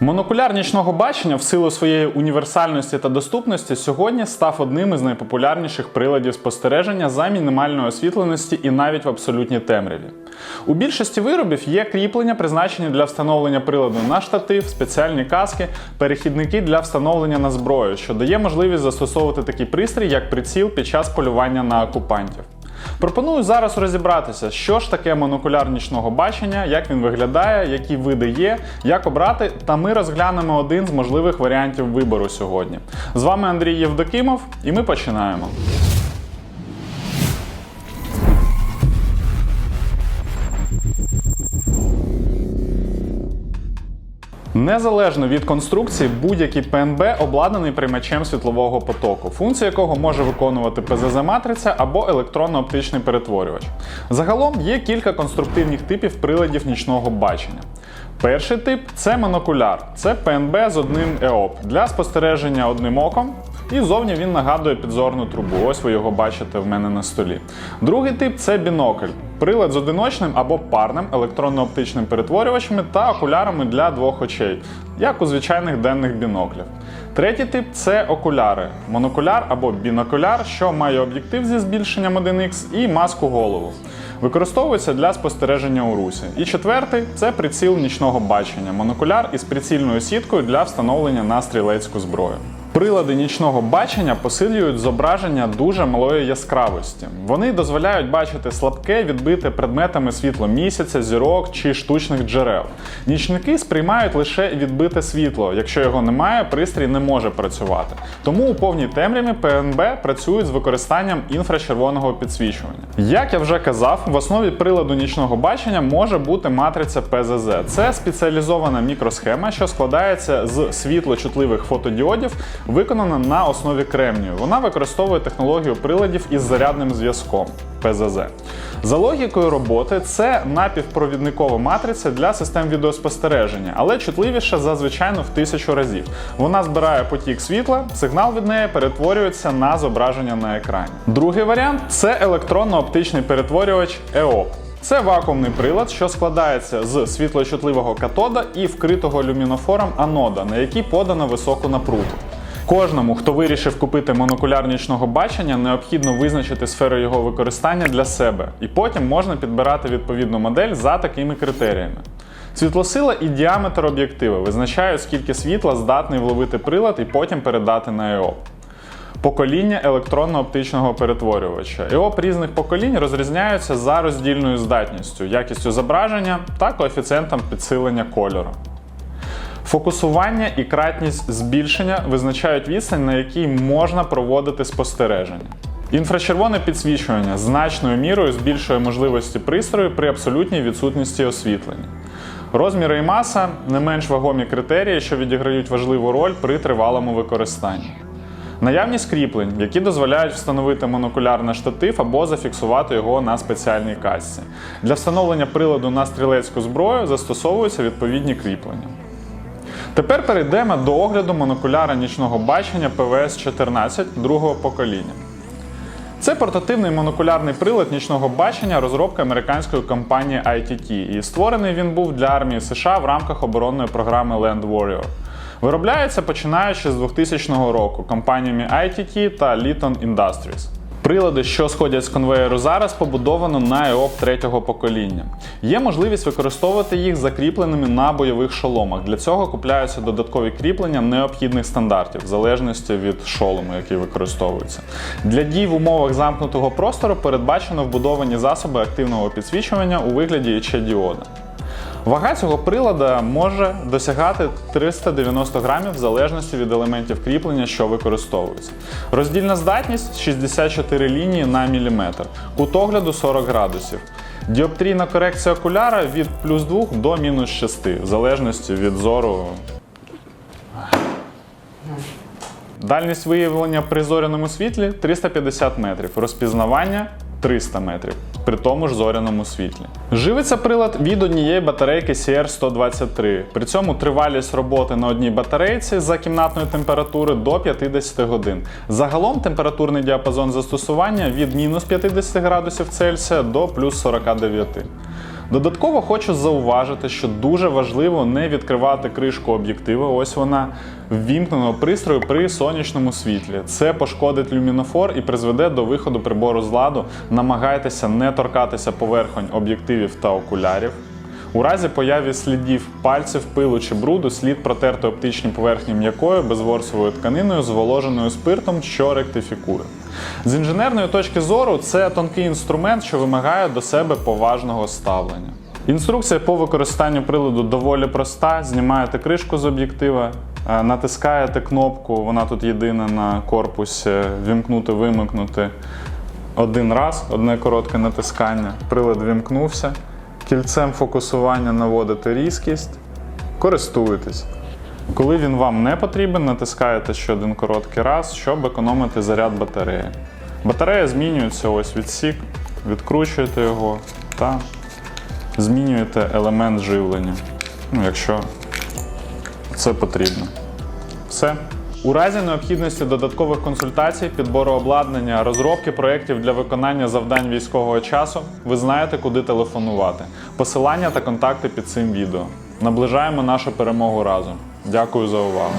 Монокуляр нічного бачення в силу своєї універсальності та доступності сьогодні став одним із найпопулярніших приладів спостереження за мінімальної освітленості і навіть в абсолютній темряві. У більшості виробів є кріплення, призначені для встановлення приладу на штатив, спеціальні каски, перехідники для встановлення на зброю, що дає можливість застосовувати такий пристрій, як приціл під час полювання на окупантів. Пропоную зараз розібратися, що ж таке монокуляр нічного бачення, як він виглядає, які види є, як обрати, та ми розглянемо один з можливих варіантів вибору сьогодні. З вами Андрій Євдокимов, і ми починаємо. Незалежно від конструкції, будь-який ПНБ обладнаний приймачем світлового потоку, функцію якого може виконувати ПЗЗ-матриця або електронно-оптичний перетворювач. Загалом є кілька конструктивних типів приладів нічного бачення. Перший тип це монокуляр. Це ПНБ з одним ЕОП для спостереження одним оком. І зовні він нагадує підзорну трубу. Ось ви його бачите в мене на столі. Другий тип це бінокль. Прилад з одиночним або парним електронно-оптичним перетворювачами та окулярами для двох очей, як у звичайних денних біноклів. Третій тип це окуляри, монокуляр або бінокуляр, що має об'єктив зі збільшенням 1х і маску голову. Використовується для спостереження у русі. І четвертий це приціл нічного бачення, монокуляр із прицільною сіткою для встановлення на стрілецьку зброю. Прилади нічного бачення посилюють зображення дуже малої яскравості. Вони дозволяють бачити слабке, відбите предметами світло місяця, зірок чи штучних джерел. Нічники сприймають лише відбите світло. Якщо його немає, пристрій не може працювати. Тому у повній темряві ПНБ працюють з використанням інфрачервоного підсвічування. Як я вже казав, в основі приладу нічного бачення може бути матриця ПЗЗ. Це спеціалізована мікросхема, що складається з світлочутливих фотодіодів виконана на основі кремнію. Вона використовує технологію приладів із зарядним зв'язком ПЗЗ. За логікою роботи, це напівпровідникова матриця для систем відеоспостереження, але чутливіша за звичайну в тисячу разів. Вона збирає потік світла, сигнал від неї перетворюється на зображення на екрані. Другий варіант це електронно-оптичний перетворювач EOP. Це вакуумний прилад, що складається з світлочутливого катода і вкритого люмінофором анода, на який подано високу напругу. Кожному, хто вирішив купити монокуляр нічного бачення, необхідно визначити сферу його використання для себе, і потім можна підбирати відповідну модель за такими критеріями. Світлосила і діаметр об'єктива визначають, скільки світла здатний вловити прилад і потім передати на ЕОП. Покоління електронно-оптичного перетворювача. ЕОП різних поколінь розрізняються за роздільною здатністю, якістю зображення та коефіцієнтом підсилення кольору. Фокусування і кратність збільшення визначають відстань, на якій можна проводити спостереження. Інфрачервоне підсвічування значною мірою збільшує можливості пристрою при абсолютній відсутності освітлення. Розміри і маса не менш вагомі критерії, що відіграють важливу роль при тривалому використанні. Наявність кріплень, які дозволяють встановити монокуляр на штатив або зафіксувати його на спеціальній касці. Для встановлення приладу на стрілецьку зброю застосовуються відповідні кріплення. Тепер перейдемо до огляду монокуляра нічного бачення ПВС-14 другого покоління. Це портативний монокулярний прилад нічного бачення розробки американської компанії ITT, і створений він був для армії США в рамках оборонної програми Land Warrior. Виробляється починаючи з 2000 року компаніями ITT та Litton Industries. Прилади, що сходять з конвеєру зараз, побудовано на ЕОП третього покоління. Є можливість використовувати їх закріпленими на бойових шоломах. Для цього купляються додаткові кріплення необхідних стандартів, в залежності від шолому, який використовується. Для дій в умовах замкнутого простору передбачено вбудовані засоби активного підсвічування у вигляді ІЧ-діода. Вага цього прилада може досягати 390 грамів в залежності від елементів кріплення, що використовуються. Роздільна здатність 64 лінії на міліметр, кут огляду 40 градусів. Діоптрійна корекція окуляра від плюс 2 до мінус 6, в залежності від зору. Дальність виявлення при зоряному світлі 350 метрів, розпізнавання 300 метрів при тому ж зоряному світлі. Живиться прилад від однієї батарейки CR123. При цьому тривалість роботи на одній батарейці за кімнатної температури до 50 годин. Загалом температурний діапазон застосування від мінус 50 градусів Цельсія до плюс 49. Додатково хочу зауважити, що дуже важливо не відкривати кришку об'єктива. Ось вона ввімкненого пристрою при сонячному світлі. Це пошкодить люмінофор і призведе до виходу прибору з ладу. Намагайтеся не торкатися поверхонь об'єктивів та окулярів. У разі появі слідів пальців, пилу чи бруду слід протерти оптичні поверхні м'якою безворсовою тканиною, зволоженою спиртом, що ректифікує. З інженерної точки зору це тонкий інструмент, що вимагає до себе поважного ставлення. Інструкція по використанню приладу доволі проста. Знімаєте кришку з об'єктива, е, натискаєте кнопку, вона тут єдина на корпусі, вімкнути, вимикнути один раз, одне коротке натискання. Прилад вімкнувся. Кільцем фокусування наводите різкість, користуєтесь. Коли він вам не потрібен, натискаєте ще один короткий раз, щоб економити заряд батареї. Батарея змінюється ось відсік, відкручуєте його та змінюєте елемент живлення, ну, якщо це потрібно. Все. У разі необхідності додаткових консультацій, підбору обладнання, розробки проєктів для виконання завдань військового часу, ви знаєте, куди телефонувати. Посилання та контакти під цим відео. Наближаємо нашу перемогу разом. Дякую за увагу.